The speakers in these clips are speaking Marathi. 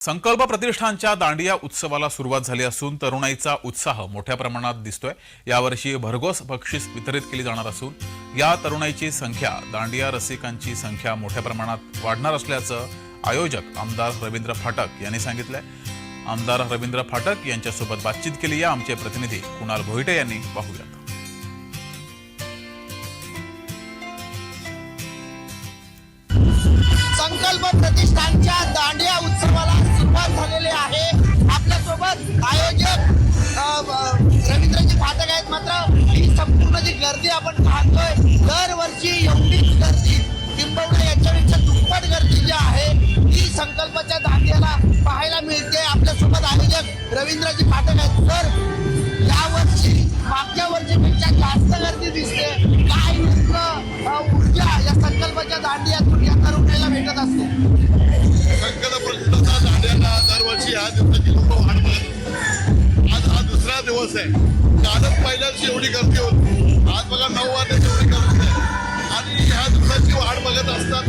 संकल्प प्रतिष्ठानच्या दांडिया उत्सवाला सुरुवात झाली असून तरुणाईचा उत्साह मोठ्या प्रमाणात दिसतोय. यावर्षी भरघोस बक्षीस वितरित केली जाणार असून या तरुणाईची संख्या दांडिया रसिकांची संख्या मोठ्या प्रमाणात वाढणार असल्याचं आयोजक आमदार रवींद्र फाटक यांनी सांगितलंय. आमदार रवींद्र फाटक यांच्यासोबत बातचीत केली. या आमचे प्रतिनिधी कुणाल भोईटे यांनी पाहूयात. संकल्प प्रतिष्ठानच्या दांडिया गर्दी आपण पाहतोय दरवर्षी एवढीच गर्दी. किंबहुना याच्यापेक्षा दुप्पट गर्दी जी आहे ती संकल्पच्या दांडियाला पाहायला मिळते. आपल्यासोबत आयोजक रवींद्रजी फाटक आहेत. तर यावर्षी मागच्या वर्षीपेक्षा जास्त गर्दी दिसते. काय नेमकं ऊर्जा या संकल्पाच्या दांडियातून या तरुणाला भेटत असते? संकल्पच्या दांड्याला दरवर्षी या दिवसाची लोक वाट आज हा दुसरा दिवस आहे. कालच पहिल्याच एवढी गर्दी होती. बघत असतात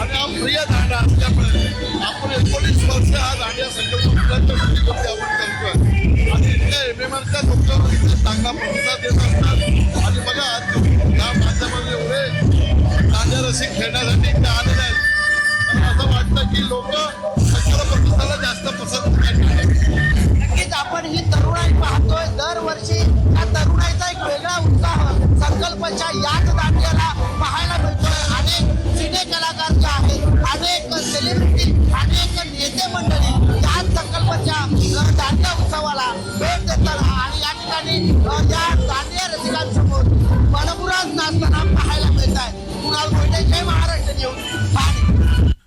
आणि हा प्रिय दांडा असल्यामुळे आपण एकोणीस वर्ष हा दांड्या संकल्पनाच्या मुलांच्या आपण करतोय. आणि इथल्या एमएमआरच्या लोक इथे चांगला प्रतिसाद देत असतात. आणि बघा आज या माध्यमामध्ये एवढे दांड्या रसिक खेळण्यासाठी इथे आलेले आहेत. मला असं वाटतं की लोक संकल्प प्रतिष्ठाला जास्त पसंत करतात नक्कीच आपण ही तरुणाई पाहतोय. दरवर्षी या तरुणाईचा एक वेगळा उत्साह संकल्पच्या याच nhiều